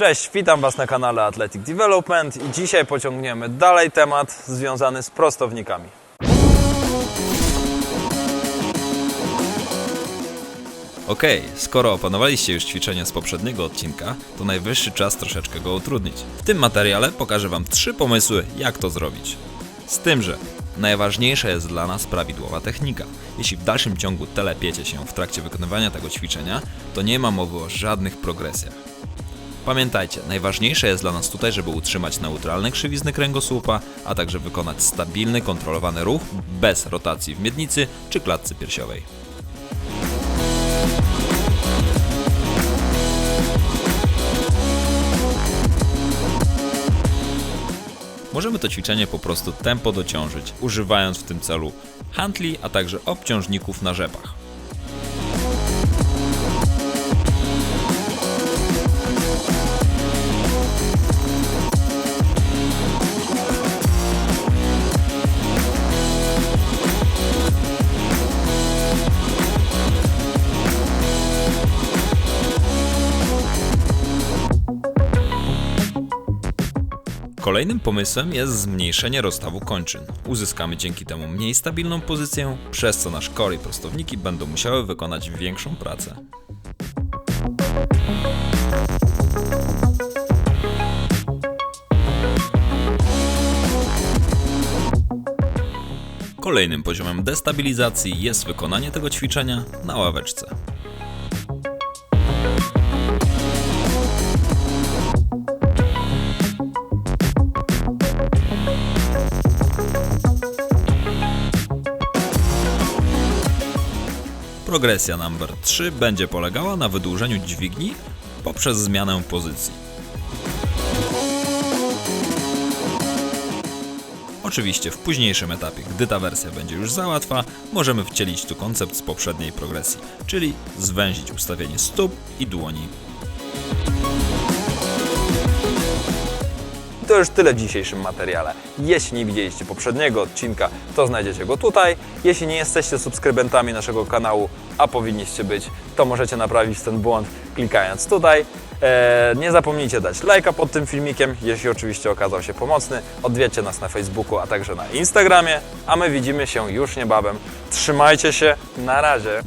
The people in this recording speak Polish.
Cześć, witam Was na kanale Athletic Development i dzisiaj pociągniemy dalej temat związany z prostownikami. Okej, skoro opanowaliście już ćwiczenia z poprzedniego odcinka, to najwyższy czas troszeczkę go utrudnić. W tym materiale pokażę Wam trzy pomysły, jak to zrobić. Z tym, że najważniejsza jest dla nas prawidłowa technika. Jeśli w dalszym ciągu telepiecie się w trakcie wykonywania tego ćwiczenia, to nie ma mowy o żadnych progresjach. Pamiętajcie, najważniejsze jest dla nas tutaj, żeby utrzymać neutralne krzywizny kręgosłupa, a także wykonać stabilny, kontrolowany ruch bez rotacji w miednicy czy klatce piersiowej. Możemy to ćwiczenie po prostu tempo dociążyć, używając w tym celu handli, a także obciążników na rzepach. Kolejnym pomysłem jest zmniejszenie rozstawu kończyn. Uzyskamy dzięki temu mniej stabilną pozycję, przez co nasz core i prostowniki będą musiały wykonać większą pracę. Kolejnym poziomem destabilizacji jest wykonanie tego ćwiczenia na ławeczce. Progresja number 3 będzie polegała na wydłużeniu dźwigni poprzez zmianę pozycji. Oczywiście w późniejszym etapie, gdy ta wersja będzie już za łatwa, możemy wcielić tu koncept z poprzedniej progresji, czyli zwęzić ustawienie stóp i dłoni. To już tyle w dzisiejszym materiale. Jeśli nie widzieliście poprzedniego odcinka, to znajdziecie go tutaj. Jeśli nie jesteście subskrybentami naszego kanału, a powinniście być, to możecie naprawić ten błąd klikając tutaj. Eee, nie zapomnijcie dać lajka pod tym filmikiem, jeśli oczywiście okazał się pomocny. Odwiedźcie nas na Facebooku, a także na Instagramie, a my widzimy się już niebawem. Trzymajcie się, na razie.